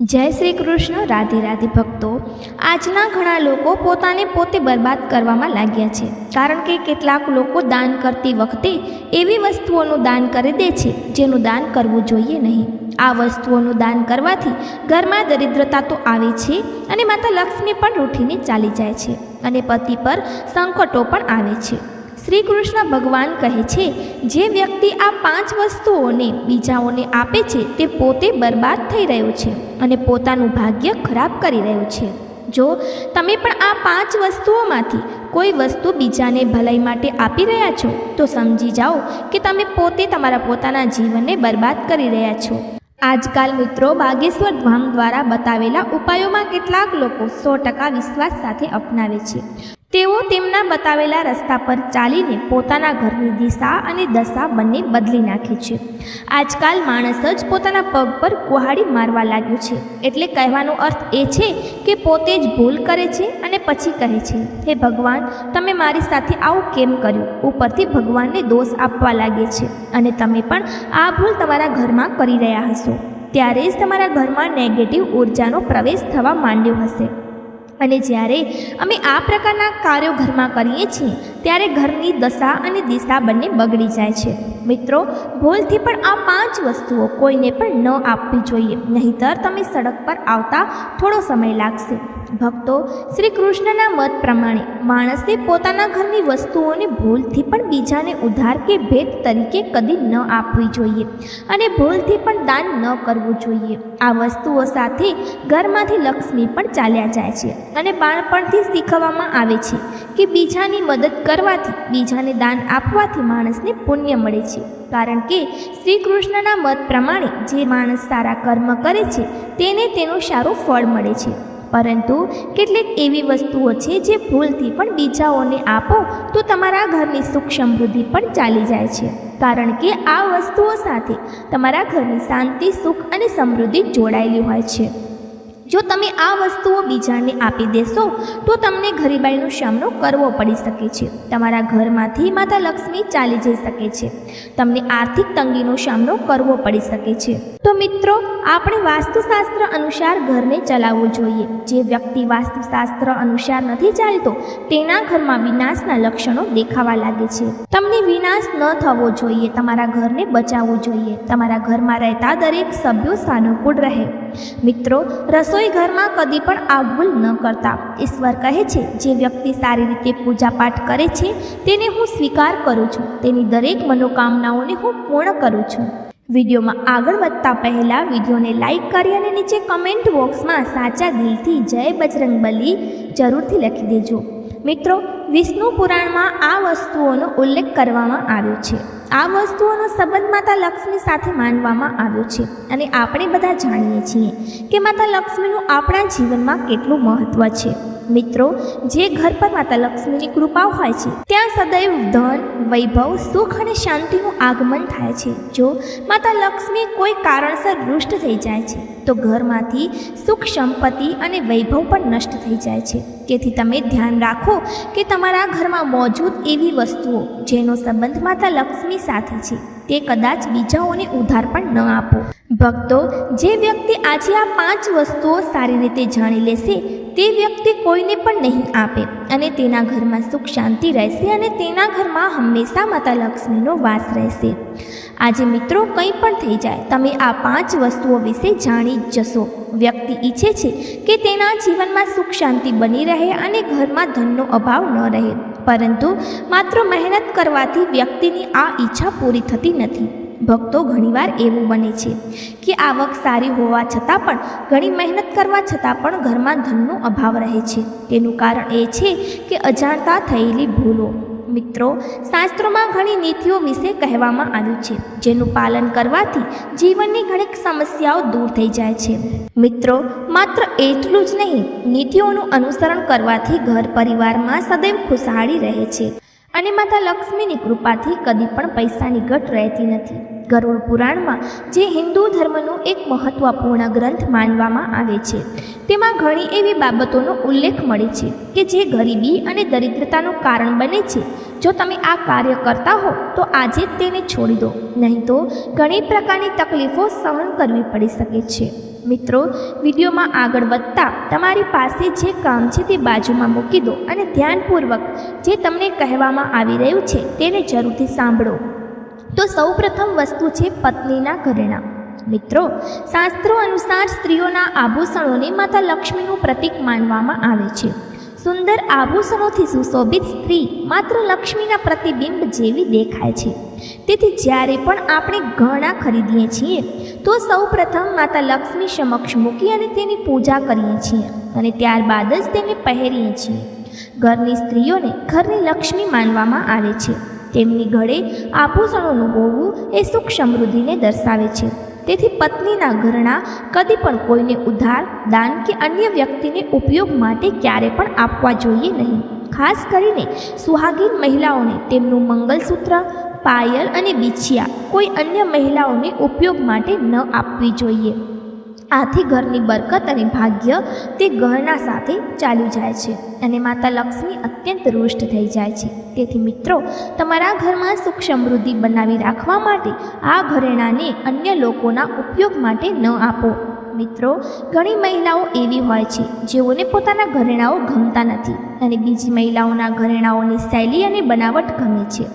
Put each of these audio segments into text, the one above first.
જય શ્રી કૃષ્ણ, રાધે રાધે ભક્તો. આજના ઘણા લોકો પોતાને પોતે બરબાદ કરવામાં લાગ્યા છે, કારણ કે કેટલાક લોકો દાન કરતી વખતે એવી વસ્તુઓનું દાન કરી દે છે, જેનું દાન કરવું જોઈએ નહીં. આ વસ્તુઓનું દાન કરવાથી ઘરમાં દરિદ્રતા તો આવે છે અને માતા લક્ષ્મી પણ રૂઠીને ચાલી જાય છે અને પતિ પર સંકટો પણ આવે છે. શ્રી કૃષ્ણ ભગવાન કહે છે, જે વ્યક્તિ આ પાંચ વસ્તુઓને બીજાઓને આપે છે, તે પોતે બરબાદ થઈ રહ્યો છે અને પોતાનું ભાગ્ય ખરાબ કરી રહ્યો છે. જો તમે પણ આ પાંચ વસ્તુઓમાંથી કોઈ વસ્તુ બીજાને ભલાઈ માટે આપી રહ્યા છો, તો સમજી જાઓ કે તમે પોતે તમારા પોતાના જીવનને બરબાદ કરી રહ્યા છો. આજકાલ મિત્રો બાગેશ્વર ધામ દ્વારા બતાવેલા ઉપાયોમાં કેટલાક લોકો સો ટકા વિશ્વાસ સાથે અપનાવે છે. તેઓ તેમના બતાવેલા રસ્તા પર ચાલીને પોતાના ઘરની દિશા અને દશા બંને બદલી નાખે છે. આજકાલ માણસ જ પોતાના પગ પર કુહાડી મારવા લાગ્યો છે. એટલે કહેવાનો અર્થ એ છે કે પોતે જ ભૂલ કરે છે અને પછી કહે છે, હે ભગવાન, તમે મારી સાથે આવું કેમ કર્યું? ઉપરથી ભગવાનને દોષ આપવા લાગે છે અને તમે પણ આ ભૂલ તમારા ઘરમાં કરી રહ્યા હશો. ત્યારે જ તમારા ઘરમાં નેગેટિવ ઉર્જાનો પ્રવેશ થવા માંડ્યો હશે. અને જ્યારે અમે આ પ્રકારના કાર્યો ઘરમાં કરીએ છીએ ત્યારે ઘરની દશા અને દિશા બંને બગડી જાય છે. મિત્રો, ભૂલથી પણ આ પાંચ વસ્તુઓ કોઈને પણ ન આપવી જોઈએ. નહીંતર તમે સડક પર આવતા થોડો સમય લાગશે. ભક્તો શ્રી કૃષ્ણના મત પ્રમાણે માણસે પોતાના ઘરની વસ્તુઓને ભૂલથી પણ બીજાને ઉધાર કે ભેટ તરીકે કદી ન આપવી જોઈએ અને ભૂલથી પણ દાન ન કરવું જોઈએ. આ વસ્તુઓ સાથે ઘરમાંથી લક્ષ્મી પણ ચાલ્યા જાય છે અને બાળપણથી શીખવવામાં આવે છે. કે બીજાની મદદ કરવાથી, બીજાને દાન આપવાથી માણસને પુણ્ય મળે છે. કારણ કે શ્રી કૃષ્ણના મત પ્રમાણે જે માણસ સારા કર્મ કરે છે, તેને તેનું સારું ફળ મળે છે. પરંતુ કેટલીક એવી વસ્તુઓ છે જે ભૂલથી પણ બીજાઓને આપો, તો તમારા ઘરની સુખ સમૃદ્ધિ પણ ચાલી જાય છે. કારણ કે આ વસ્તુઓ સાથે તમારા ઘરની શાંતિ, સુખ અને સમૃદ્ધિ જોડાયેલી હોય છે. જો તમે આ વસ્તુઓ બીજાને આપી દેશો, તો તમને ગરીબાઈનો સામનો કરવો પડી શકે છે. તમારા ઘરમાંથી માતા લક્ષ્મી ચાલી જઈ શકે છે. તમને આર્થિક તંગીનો સામનો કરવો પડી શકે છે. તો મિત્રો, આપણે વાસ્તુશાસ્ત્ર અનુસાર ઘરને ચલાવવું જોઈએ. જે વ્યક્તિ વાસ્તુશાસ્ત્ર અનુસાર નથી ચાલતો, તેના ઘરમાં વિનાશના લક્ષણો દેખાવા લાગે છે. તમને વિનાશ ન થવો જોઈએ. તમારા ઘરને બચાવવું જોઈએ. તમારા ઘરમાં રહેતા દરેક સભ્યો સાનુકૂળ રહે. મિત્રો, રસોઈ ઘરમાં કદી પણ આ ભૂલ ન કરતા. ઈશ્વર કહે છે, જે વ્યક્તિ સારી રીતે પૂજાપાઠ કરે છે, તેને હું સ્વીકાર કરું છું. તેની દરેક મનોકામનાઓને હું પૂર્ણ કરું છું. વિડીયોમાં આગળ વધતા પહેલાં વિડીયોને લાઇક કરી અને નીચે કમેન્ટ બોક્સમાં સાચા દિલથી જય બજરંગબલી જરૂરથી લખી દેજો. મિત્રો વિષ્ણુ પુરાણમાં આ વસ્તુઓનો ઉલ્લેખ કરવામાં આવ્યો છે. આ વસ્તુઓનો સંબંધ માતા લક્ષ્મી સાથે માનવામાં આવ્યો છે અને આપણે બધા જાણીએ છીએ કે માતા લક્ષ્મીનું આપણા જીવનમાં કેટલું મહત્ત્વ છે. મિત્રો, જે ઘર પર માતા લક્ષ્મીની કૃપા હોય છે, ત્યાં સદૈવ ધન, વૈભવ, સુખ અને શાંતિનું આગમન થાય છે. જો માતા લક્ષ્મી કોઈ કારણસર રૂષ્ટ થઈ જાય છે, તો ઘરમાંથી સુખ, સંપત્તિ અને વૈભવ પણ નષ્ટ થઈ જાય છે. તેથી તમે ધ્યાન રાખો કે તમારા ઘરમાં મોજૂદ એવી વસ્તુઓ જેનો સંબંધ માતા લક્ષ્મી સાથે છે. તે કદાચ બીજાઓને ઉધાર પણ ન આપો. ભક્તો, જે વ્યક્તિ આજે આ પાંચ વસ્તુઓ સારી રીતે જાણી લેશે, તે વ્યક્તિ કોઈને પણ નહીં આપે અને તેના ઘરમાં સુખ શાંતિ રહેશે અને તેના ઘરમાં હંમેશા માતા લક્ષ્મીનો વાસ રહેશે. આજે મિત્રો, કંઈ પણ થઈ જાય, તમે આ પાંચ વસ્તુઓ વિશે જાણી જશો. વ્યક્તિ ઈચ્છે છે કે તેના જીવનમાં સુખ શાંતિ બની રહે અને ઘરમાં ધનનો અભાવ ન રહે. પરંતુ માત્ર મહેનત કરવાથી વ્યક્તિની આ ઈચ્છા પૂરી થતી નથી. ભક્તો ઘણીવાર એવું બને છે કે આવક સારી હોવા છતાં પણ, ઘણી મહેનત કરવા છતાં પણ ઘરમાં ધનનો અભાવ રહે છે. તેનું કારણ એ છે કે અજાણતા થયેલી ભૂલો. મિત્રો, શાસ્ત્રોમાં ઘણી નીતિઓ વિશે કહેવામાં આવ્યું છે, જેનું પાલન કરવાથી જીવનની ઘણી સમસ્યાઓ દૂર થઈ જાય છે. મિત્રો, માત્ર એટલું જ નહીં, નીતિઓનું અનુસરણ કરવાથી ઘર પરિવારમાં સદૈવ ખુશહાલી રહે છે. અને માતા લક્ષ્મીની કૃપાથી કદી પણ પૈસાની ઘટ રહેતી નથી. ગરુડ પુરાણમાં જે હિન્દુ ધર્મનો એક મહત્વપૂર્ણ ગ્રંથ માનવામાં આવે છે. તેમાં ઘણી એવી બાબતોનો ઉલ્લેખ મળે છે કે જે ગરીબી અને દરિદ્રતાનું કારણ બને છે. જો તમે આ કાર્ય કરતા હો, તો આજે તેને છોડી દો. નહીં તો ઘણી પ્રકારની તકલીફો સહન કરવી પડી શકે છે. મિત્રો, વિડીયોમાં આગળ વધતા તમારી પાસે જે કામ છે તે બાજુમાં મૂકી દો અને ધ્યાનપૂર્વક જે તમને કહેવામાં આવી રહ્યું છે તેને જરૂરથી સાંભળો. તો સૌપ્રથમ વસ્તુ છે પત્નીના ઘરેણાં. મિત્રો, શાસ્ત્રો અનુસાર સ્ત્રીઓના આભૂષણોને માતા લક્ષ્મીનું પ્રતીક માનવામાં આવે છે. સુંદર આભૂષણોથી સુશોભિત સ્ત્રી માત્ર લક્ષ્મીના પ્રતિબિંબ જેવી દેખાય છે. તેથી જ્યારે પણ આપણે ગહણા ખરીદીએ છીએ, તો સૌપ્રથમ માતા લક્ષ્મી સમક્ષ મૂકી અને તેની પૂજા કરીએ છીએ અને ત્યારબાદ જ તેને પહેરીએ છીએ. ઘરની સ્ત્રીઓને ઘરની લક્ષ્મી માનવામાં આવે છે. તેમની ઘડે આભૂષણોનું હોવું એ સુખ સમૃદ્ધિને દર્શાવે છે. તેથી પત્નીના ઘરણા કદી પણ કોઈને ઉધાર, દાન કે અન્ય વ્યક્તિને ઉપયોગ માટે ક્યારે પણ આપવા જોઈએ નહીં. ખાસ કરીને સુહાગીન મહિલાઓને તેમનું મંગલસૂત્ર, પાયલ અને બિછિયા કોઈ અન્ય મહિલાઓને ઉપયોગ માટે ન આપવી જોઈએ. આથી ઘરની બરકત અને ભાગ્ય તે ગહના સાથે ચાલ્યું જાય છે અને માતા લક્ષ્મી અત્યંત રુષ્ટ થઈ જાય છે. તેથી મિત્રો, તમારા ઘરમાં સુખ સમૃદ્ધિ બનાવી રાખવા માટે આ ઘરેણાને અન્ય લોકોના ઉપયોગ માટે ન આપો. મિત્રો, ઘણી મહિલાઓ એવી હોય છે, જેઓને પોતાના ઘરેણાઓ ગમતા નથી અને બીજી મહિલાઓના ઘરેણાઓની શૈલી અને બનાવટ ગમે છે.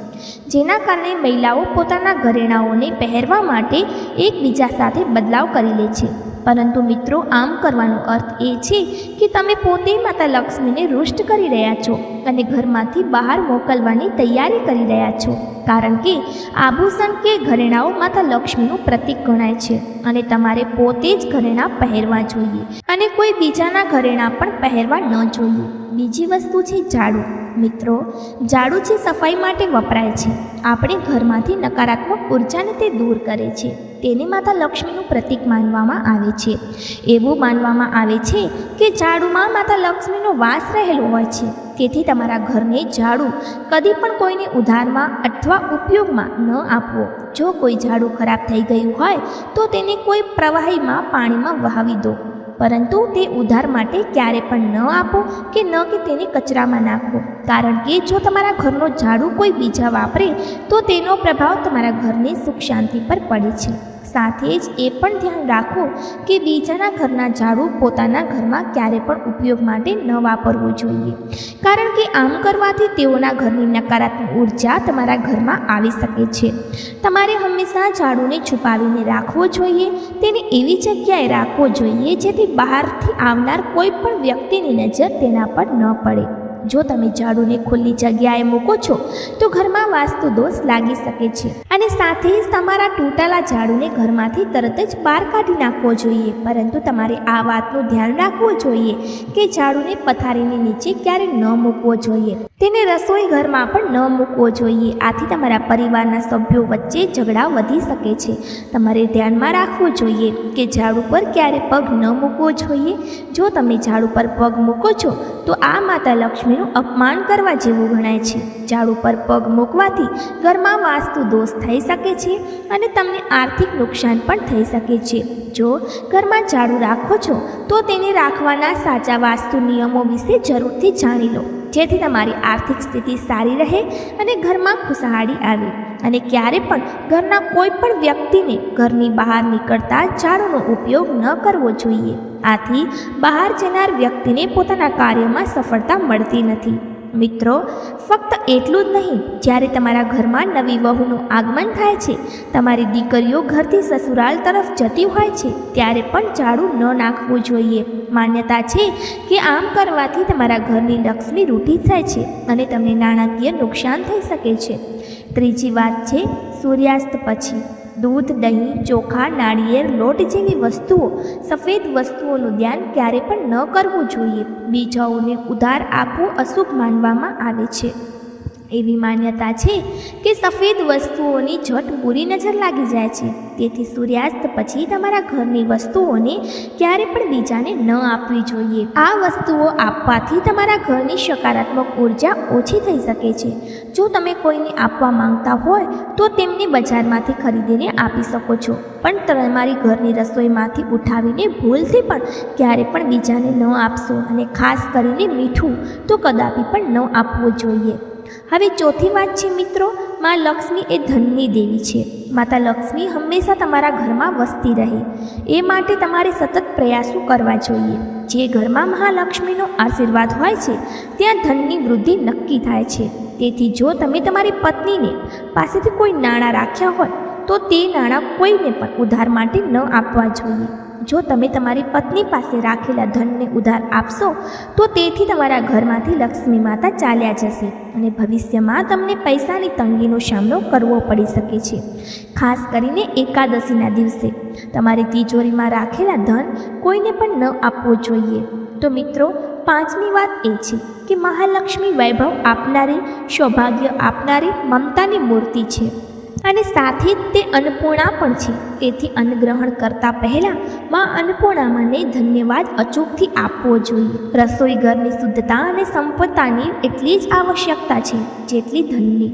જેના કારણે મહિલાઓ પોતાના ઘરેણાઓને પહેરવા માટે એકબીજા સાથે બદલાવ કરી લે છે. પરંતુ મિત્રો, આમ કરવાનો અર્થ એ છે કે તમે પોતે માતા લક્ષ્મીને રુષ્ટ કરી રહ્યા છો અને ઘરમાંથી બહાર મોકલવાની તૈયારી કરી રહ્યા છો. કારણ કે આભૂષણ કે ઘરેણાઓ માતા લક્ષ્મીનું પ્રતીક ગણાય છે અને તમારે પોતે જ ઘરેણાં પહેરવા જોઈએ અને કોઈ બીજાના ઘરેણાં પણ પહેરવા ન જોઈએ. બીજી વસ્તુ છે ઝાડુ. મિત્રો, ઝાડુ છે સફાઈ માટે વપરાય છે. આપણે ઘરમાંથી નકારાત્મક ઉર્જાને તે દૂર કરે છે. તેને માતા લક્ષ્મીનું પ્રતીક માનવામાં આવે છે. એવું માનવામાં આવે છે કે ઝાડુમાં માતા લક્ષ્મીનો વાસ રહેલો હોય છે. તેથી તમારા ઘરને ઝાડુ કદી પણ કોઈને ઉધારમાં અથવા ઉપયોગમાં ન આપવો. જો કોઈ ઝાડુ ખરાબ થઈ ગયું હોય તો તેને કોઈ પ્રવાહીમાં પાણીમાં વહાવી દો. પરંતુ તે ઉધાર માટે ક્યારે પણ ન આપો કે ન કે તેને કચરામાં નાખો. કારણ કે જો તમારા ઘરનો ઝાડુ કોઈ બીજા વાપરે, તો તેનો પ્રભાવ તમારા ઘરની સુખ શાંતિ પર પડે છે. સાથે જ એ પણ ધ્યાન રાખો કે બીજાના ઘરના ઝાડુ પોતાના ઘરમાં ક્યારે પણ ઉપયોગ માટે ન વાપરવું જોઈએ. કારણ કે આમ કરવાથી તેઓના ઘરની નકારાત્મક ઊર્જા તમારા ઘરમાં આવી શકે છે. તમારે હંમેશા ઝાડુને છુપાવીને રાખવો જોઈએ, તેને એવી જગ્યાએ રાખવો જોઈએ જેથી બહારથી આવનાર કોઈ પણ વ્યક્તિની નજર તેના પર ન પડે. જો તમે ઝાડુને ખુલ્લી જગ્યાએ મૂકો છો, તો ઘરમાં વાસ્તુ દોષ લાગી શકે છે. અને સાથે જ તમારા તૂટેલા ઝાડુને ઘરમાંથી તરત જ બહાર કાઢી નાખવો જોઈએ. પરંતુ તમારે આ વાતનું ધ્યાન રાખવું જોઈએ કે ઝાડુને પથારીની નીચે ક્યારે ન મૂકવો જોઈએ. તેને રસોઈ ઘરમાં પણ ન મૂકવો જોઈએ. આથી તમારા પરિવારના સભ્યો વચ્ચે ઝઘડા વધી શકે છે. તમારે ધ્યાનમાં રાખવું જોઈએ કે ઝાડુ પર ક્યારે પગ ન મૂકવો જોઈએ. જો તમે ઝાડુ પર પગ મૂકો છો, તો આ માતા લક્ષ્મીનું અપમાન કરવા જેવું ગણાય છે. ઝાડુ પર પગ મૂકવાથી ઘરમાં વાસ્તુ દોષ થઈ શકે છે અને તમને આર્થિક નુકસાન પણ થઈ શકે છે. જો ઘરમાં ઝાડુ રાખો છો, તો તેને રાખવાના સાચા વાસ્તુ નિયમો વિશે જરૂરથી જાણી લો. જેથી તમારી આર્થિક સ્થિતિ સારી રહે અને ઘરમાં ખુશહાલી આવે. અને ક્યારે પણ ઘરના કોઈ પણ વ્યક્તિને ઘરની બહાર નીકળતા ઝાડુનો ઉપયોગ ન કરવો જોઈએ. આથી બહાર જનાર વ્યક્તિને પોતાના કાર્યમાં સફળતા મળતી નથી. મિત્રો, ફક્ત એટલું જ નહીં, જ્યારે તમારા ઘરમાં નવી વહુનું આગમન થાય છે, તમારી દીકરીઓ ઘરથી સસુરાલ તરફ જતી હોય છે, ત્યારે પણ ઝાડુ ન નાખવું જોઈએ. માન્યતા છે કે આમ કરવાથી તમારા ઘરની લક્ષ્મી રૂઢી થાય છે અને તમને નાણાકીય નુકસાન થઈ શકે છે. ત્રીજી વાત છે, સૂર્યાસ્ત પછી. દૂધ, દહીં, ચોખા, નાળિયેર, લોટ જેવી વસ્તુઓ, સફેદ વસ્તુઓનું ધ્યાન ક્યારે પણ ન કરવું જોઈએ. બીજાઓને ઉધાર આપવું અશુભ માનવામાં આવે છે. એવી માન્યતા છે કે સફેદ વસ્તુઓની ઝટ બુરી નજર લાગી જાય છે. તેથી સૂર્યાસ્ત પછી તમારા ઘરની વસ્તુઓને ક્યારે પણ બીજાને ન આપવી જોઈએ. આ વસ્તુઓ આપવાથી તમારા ઘરની સકારાત્મક ઊર્જા ઓછી થઈ શકે છે. જો તમે કોઈને આપવા માંગતા હોય, તો તેમને બજારમાંથી ખરીદીને આપી શકો છો. પણ તમારી ઘરની રસોઈમાંથી ઉઠાવીને ભૂલથી પણ ક્યારે પણ બીજાને ન આપશો અને ખાસ કરીને મીઠું તો કદાપી પણ ન આપવું જોઈએ. હવે ચોથી વાત છે મિત્રો, માં લક્ષ્મી એ ધનની દેવી છે. માતા લક્ષ્મી હંમેશા તમારા ઘરમાં વસતી રહે. એ માટે તમારે સતત પ્રયાસો કરવા જોઈએ. જે ઘરમાં મહાલક્ષ્મીનો આશીર્વાદ હોય છે, ત્યાં ધનની વૃદ્ધિ નક્કી થાય છે. તેથી જો તમે તમારી પત્નીને પાસેથી કોઈ નાણાં રાખ્યા હોય, તો તે નાણાં કોઈને પણ ઉધાર માટે ન આપવા જોઈએ. જો તમે તમારી પત્ની પાસે રાખેલા ધનને ઉધાર આપશો, તો તેથી તમારા ઘરમાંથી લક્ષ્મી માતા ચાલ્યા જશે અને ભવિષ્યમાં તમને પૈસાની તંગીનો સામનો કરવો પડી શકે છે. ખાસ કરીને એકાદશીના દિવસે. તમારી તિજોરીમાં રાખેલા ધન કોઈને પણ ન આપવું જોઈએ. તો મિત્રો, પાંચમી વાત એ છે કે મહાલક્ષ્મી વૈભવ આપનારી, સૌભાગ્ય આપનારી મમતાની મૂર્તિ છે. અને સાથે જ તે અન્નપૂર્ણા પણ છે. તેથી અન્નગ્રહણ કરતા પહેલાં માં અન્નપૂર્ણામાંને ધન્યવાદ અચૂકથી આપવો જોઈએ. રસોઈ ઘરની શુદ્ધતા અને સંપત્તાની એટલી જ આવશ્યકતા છે, જેટલી ધનની.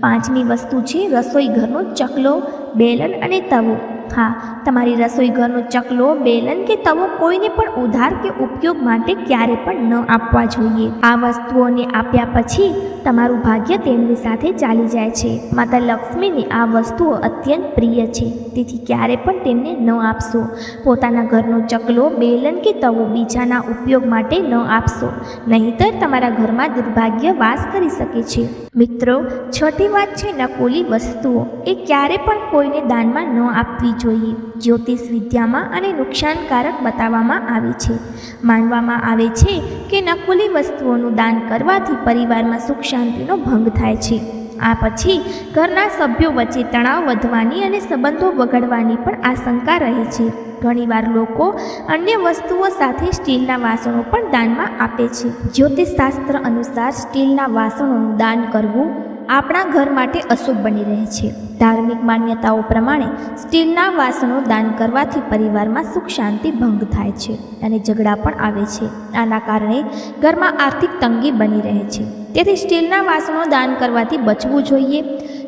પાંચમી વસ્તુ છે રસોઈ ઘરનો ચકલો, બેલન અને તવો. હા, તમારી રસોઈ ઘરનો ચકલો, બેલન કે તવો કોઈને પણ ઉધાર કે ઉપયોગ માટે ક્યારે પણ ન આપવા જોઈએ. આ વસ્તુઓને આપ્યા પછી તમારું ભાગ્ય તેમની સાથે ચાલી જાય છે. માતા લક્ષ્મીની આ વસ્તુઓ અત્યંત પ્રિય છે. તેથી ક્યારે પણ તેમને ન આપશો. પોતાના ઘરનો ચકલો, બેલન કે તવો બીજાના ઉપયોગ માટે ન આપશો. નહીંતર તમારા ઘરમાં દુર્ભાગ્ય વાસ કરી શકે છે. મિત્રો, છઠ્ઠી વાત છે નકોલી વસ્તુઓ. એ ક્યારે પણ કોઈને દાનમાં ન આપવી જોઈએ. જ્યોતિષ વિદ્યામાં અને નુકસાનકારક બતાવવામાં આવે છે. માનવામાં આવે છે કે નકલી વસ્તુઓનું દાન કરવાથી પરિવારમાં સુખ શાંતિનો ભંગ થાય છે. આ પછી ઘરના સભ્યો વચ્ચે તણાવ વધવાની અને સંબંધો બગડવાની પણ આશંકા રહે છે. ઘણીવાર લોકો અન્ય વસ્તુઓ સાથે સ્ટીલના વાસણો પણ દાનમાં આપે છે. જ્યોતિષશાસ્ત્ર અનુસાર સ્ટીલના વાસણોનું દાન કરવું આપણા ઘર માટે અશુભ બની રહે છે. ધાર્મિક માન્યતાઓ પ્રમાણે સ્ટીલના વાસણો દાન કરવાથી પરિવારમાં સુખ, શાંતિ, ભંગ થાય છે અને ઝઘડા પણ આવે છે. આના કારણે ઘરમાં આર્થિક તંગી બની રહે છે. તેથી સ્ટીલના વાસણો દાન કરવાથી બચવું જોઈએ.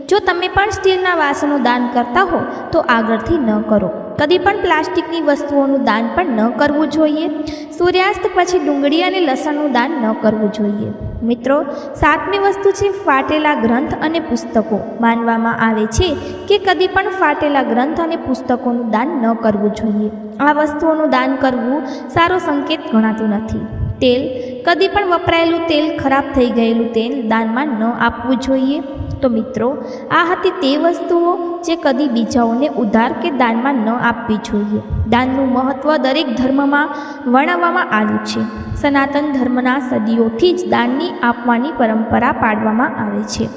જો તમે પણ સ્ટીલના વાસણો દાન કરતા હો, તો આગળથી ન કરો. કદી પણ પ્લાસ્ટિકની વસ્તુઓનું દાન પણ ન કરવું જોઈએ. સૂર્યાસ્ત પછી ડુંગળી અને લસણનું દાન ન કરવું જોઈએ. મિત્રો, સાતમી વસ્તુ છે ફાટેલા ગ્રંથ અને પુસ્તકો. માનવામાં આવે છે કે કદી પણ ફાટેલા ગ્રંથ અને પુસ્તકોનું દાન ન કરવું જોઈએ. આ વસ્તુઓનું દાન કરવું સારો સંકેત ગણાતું નથી. તેલ, કદી પણ વપરાયેલું તેલ ખરાબ થઈ ગયેલું તેલ દાનમાં ન આપવું જોઈએ. તો મિત્રો, આ હતી તે વસ્તુઓ જે કદી બીજાઓને ઉધાર કે દાનમાં ન આપવી જોઈએ. દાનનું મહત્ત્વ દરેક ધર્મમાં વર્ણવવામાં આવ્યું છે. સનાતન ધર્મના સદીઓથી જ દાનની આપવાની પરંપરા પાડવામાં આવે છે.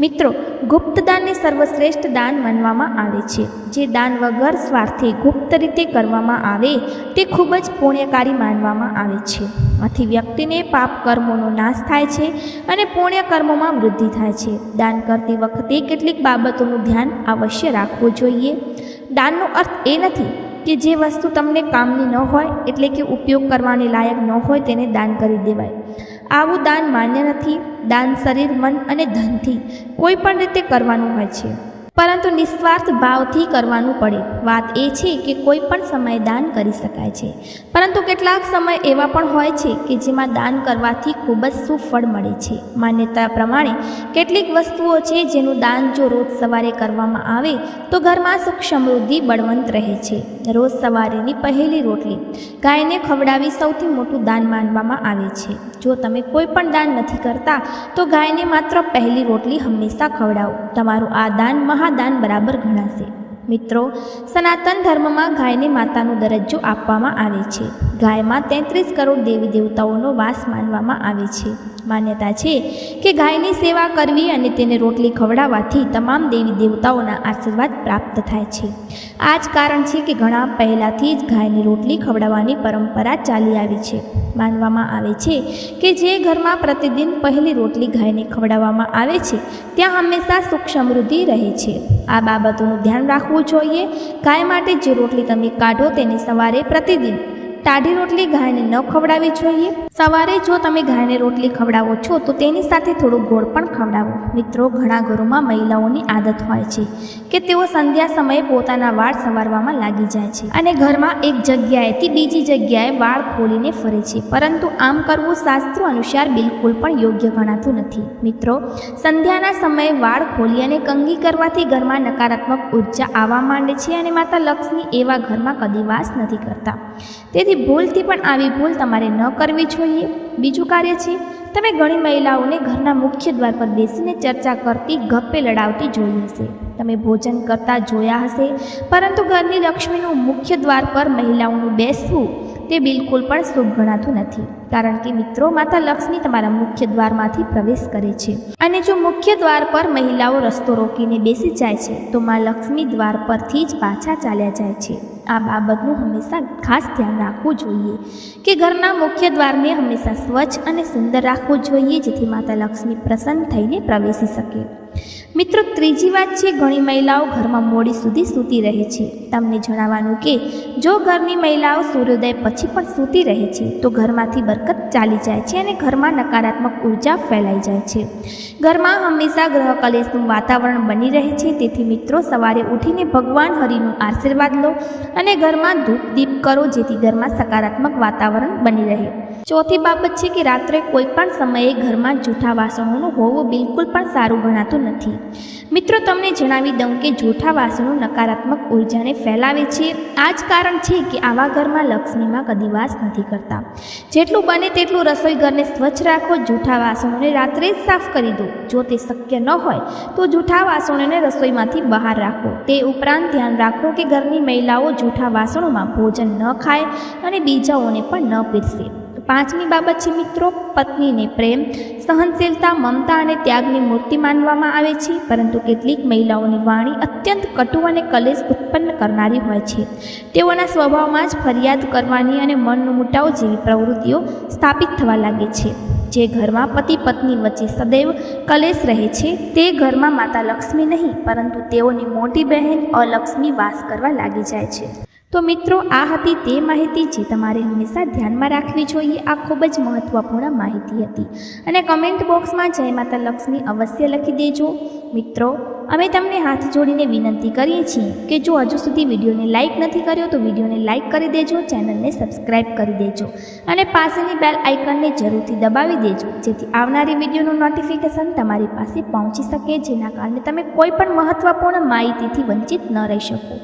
મિત્રો, ગુપ્ત દાનને સર્વશ્રેષ્ઠ દાન માનવામાં આવે છે. જે દાન વગર સ્વાર્થે ગુપ્ત રીતે કરવામાં આવે, તે ખૂબ જ પુણ્યકારી માનવામાં આવે છે. આથી વ્યક્તિને પાપ કર્મોનો નાશ થાય છે અને પુણ્ય કર્મોમાં વૃદ્ધિ થાય છે. દાન કરતી વખતે કેટલીક બાબતોનું ધ્યાન અવશ્ય રાખવું જોઈએ. દાનનો અર્થ એ નથી કે જે વસ્તુ તમને કામની ન હોય, એટલે કે ઉપયોગ કરવાને લાયક ન હોય, તેને દાન કરી દેવાય. આવું દાન માન્ય નથી. દાન શરીર, મન અને ધનથી કોઈ પણ રીતે કરવાનું હોય છે. પરંતુ નિસ્વાર્થ ભાવથી કરવાનું પડે. વાત એ છે કે કોઈ પણ સમયે દાન કરી શકાય છે. પરંતુ કેટલાક સમય એવા પણ હોય છે કે જેમાં દાન કરવાથી ખૂબ જ સુફળ મળે છે. માન્યતા પ્રમાણે, કેટલીક વસ્તુઓ છે જેનું દાન જો રોજ સવારે કરવામાં આવે, તો ઘરમાં સુખ સમૃદ્ધિ બળવંત રહે છે. રોજ સવારેની પહેલી રોટલી ગાયને ખવડાવી સૌથી મોટું દાન માનવામાં આવે છે. જો તમે કોઈ પણ દાન નથી કરતા, તો ગાયને માત્ર પહેલી રોટલી હંમેશા ખવડાવો. તમારું આ દાન મહાદાન બરાબર ગણાશે. મિત્રો, સનાતન ધર્મમાં ગાયને માતાનો દરજ્જો આપવામાં આવે છે. ગાયમાં તેત્રીસ કરોડ દેવી દેવતાઓનો વાસ માનવામાં આવે છે. માન્યતા છે કે ગાયની સેવા કરવી અને તેને રોટલી ખવડાવવાથી તમામ દેવી દેવતાઓના આશીર્વાદ પ્રાપ્ત થાય છે. આ જ કારણ છે કે ઘણા પહેલાંથી જ ગાયની રોટલી ખવડાવવાની પરંપરા ચાલી આવી છે. માનવામાં આવે છે કે જે ઘરમાં પ્રતિદિન પહેલી રોટલી ગાયને ખવડાવવામાં આવે છે, ત્યાં હંમેશા સુખ સમૃદ્ધિ રહે છે. આ બાબતોનું ધ્યાન રાખવું જોઈએ. ગાય માટે જે રોટલી તમે કાઢો તેને સવારે પ્રતિદિન ટાઢી રોટલી ગાયને ન ખવડાવવી જોઈએ. સવારે જો તમે ગાયને રોટલી ખવડાવો છો, તો તેની સાથે થોડું ગોળ પણ ખવડાવો. મિત્રો, ઘણા ઘરોમાં મહિલાઓની આદત હોય છે કે તેઓ સંધ્યા સમયે પોતાના વાળ સવારવામાં લાગી જાય છે અને ઘરમાં એક જગ્યાએથી બીજી જગ્યાએ વાળ ખોલીને ફરે છે. પરંતુ આમ કરવું શાસ્ત્રો અનુસાર બિલકુલ પણ યોગ્ય ગણાતું નથી. મિત્રો, સંધ્યાના સમયે વાળ ખોલી અને કંગી કરવાથી ઘરમાં નકારાત્મક ઊર્જા આવવા માંડે છે અને માતા લક્ષ્મી એવા ઘરમાં કદી વાસ નથી કરતા. તેથી ભૂલથી પણ આવી ભૂલ તમારે ન કરવી જોઈએ. બીજું કાર્ય છે, તમે ઘણી મહિલાઓને ઘરના મુખ્ય દ્વાર પર બેસીને ચર્ચા કરતી, ગપ્પે લડાવતી જોઈ હશે. તમે ભોજન કરતા જોયા હશે, પરંતુ ઘરની લક્ષ્મીનું મુખ્ય દ્વાર પર મહિલાઓનું બેસવું તે બિલકુલ પણ શુભ ગણાતું નથી, કારણ કે મિત્રો માતા લક્ષ્મી તમારા મુખ્ય દ્વારમાંથી પ્રવેશ કરે છે. અને જો મુખ્ય દ્વાર પર મહિલાઓ રસ્તો રોકીને બેસી જાય છે, તો મા લક્ષ્મી દ્વાર પરથી જ પાછા ચાલ્યા જાય છે. આ બાબતનું હંમેશા ખાસ ધ્યાન રાખવું જોઈએ કે ઘરના મુખ્ય દ્વારને હંમેશા સ્વચ્છ અને સુંદર રાખવું જોઈએ જેથી માતા લક્ષ્મી પ્રસન્ન થઈને પ્રવેશી શકે. મિત્રો, ત્રીજી વાત છે, ઘણી મહિલાઓ ઘરમાં મોડી સુધી સૂતી રહે છે. તમને જણાવવાનું કે, જો ઘરની મહિલાઓ સૂર્યોદય પછી પણ સૂતી રહે છે, તો ઘરમાંથી બરકત ચાલી જાય છે અને ઘરમાં નકારાત્મક ઊર્જા ફેલાઈ જાય છે. ઘરમાં હંમેશા ગ્રહ કલેશનું વાતાવરણ બની રહે છે, તેથી મિત્રો, સવારે ઉઠીને ભગવાન હરિનું આશીર્વાદ લો અને ઘરમાં ધૂપ દીપ કરો, જેથી ઘરમાં સકારાત્મક વાતાવરણ બની રહે. ચોથી બાબત છે કે રાત્રે કોઈ પણ સમયે ઘરમાં જૂઠા વાસણોનું હોવું બિલકુલ પણ સારું ગણાતું નથી. મિત્રો, તમને જણાવી દઉં કે જૂઠા વાસણો નકારાત્મક ઉર્જાને ફેલાવે છે. આ જ કારણ છે કે આવા ઘરમાં લક્ષ્મીમાં કદી વાસ નથી કરતા. જેટલું બને તેટલું રસોઈ ઘરને સ્વચ્છ રાખો, જૂઠા વાસણોને રાત્રે જ સાફ કરી દો. જો તે શક્ય ન હોય, તો જૂઠા વાસણોને રસોઈમાંથી બહાર રાખો. તે ઉપરાંત ધ્યાન રાખો કે ઘરની મહિલાઓ જૂઠા વાસણોમાં ભોજન ન ખાય અને બીજાઓને પણ ન પીરસે. પાંચમી બાબત છે મિત્રો, પત્નીને પ્રેમ. સહનશીલતા, મમતા અને ત્યાગની મૂર્તિ માનવામાં આવે છે, પરંતુ કેટલીક મહિલાઓની વાણી અત્યંત કટુ અને કલેશ ઉત્પન્ન કરનારી હોય છે. તેઓના સ્વભાવમાં જ ફરિયાદ કરવાની અને મનનું મુટાવ જેવી પ્રવૃત્તિઓ સ્થાપિત થવા લાગે છે. જે ઘરમાં પતિ પત્ની વચ્ચે સદૈવ કલેશ રહે છે, તે ઘરમાં માતા લક્ષ્મી નહીં, પરંતુ તેઓની મોટી બહેન અલક્ષ્મી વાસ કરવા લાગી જાય છે. તો મિત્રો, આ હતી તે માહિતી જે તમારે હંમેશા ધ્યાનમાં રાખવી જોઈએ. આ ખૂબ જ મહત્ત્વપૂર્ણ માહિતી હતી. અને કમેન્ટ બોક્સમાં જય માતા લક્ષ્મી અવશ્ય લખી દેજો. મિત્રો, અમે તમને હાથ જોડીને વિનંતી કરીએ છીએ કે જો હજુ સુધી વિડીયોને લાઇક નથી કર્યો તો વિડીયોને લાઇક કરી દેજો, ચેનલને સબસ્ક્રાઇબ કરી દેજો અને પાસેની બેલ આઇકનને જરૂરથી દબાવી દેજો, જેથી આવનારી વિડીયોનું નોટિફિકેશન તમારી પાસે પહોંચી શકે, જેના કારણે તમે કોઈ પણ મહત્ત્વપૂર્ણ માહિતીથી વંચિત ન રહી શકો.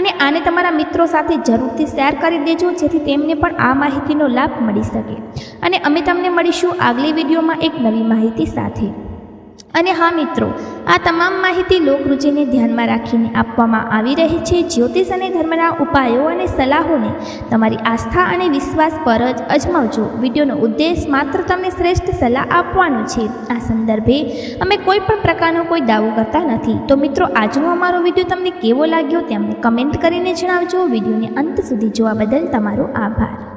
અને આને તમારા મિત્રો સાથે જરૂરથી શેર કરી દેજો, જેથી તેમને પણ આ માહિતીનો લાભ મળી શકે. અને અમે તમને મળીશું આગલી વિડીયોમાં એક નવી માહિતી સાથે. અને હા મિત્રો, આ તમામ માહિતી લોકરુચિને ધ્યાનમાં રાખીને આપવામાં આવી રહી છે. જ્યોતિષ અને ધર્મના ઉપાયો અને સલાહોને તમારી આસ્થા અને વિશ્વાસ પર જ અજમાવજો. વિડીયોનો ઉદ્દેશ માત્ર તમને શ્રેષ્ઠ સલાહ આપવાનો છે. આ સંદર્ભે અમે કોઈ પણ પ્રકારનો કોઈ દાવો કરતા નથી. તો મિત્રો, આજનો અમારો વીડિયો તમને કેવો લાગ્યો તે અમને કમેન્ટ કરીને જણાવજો. વિડીયોને અંત સુધી જોવા બદલ તમારો આભાર.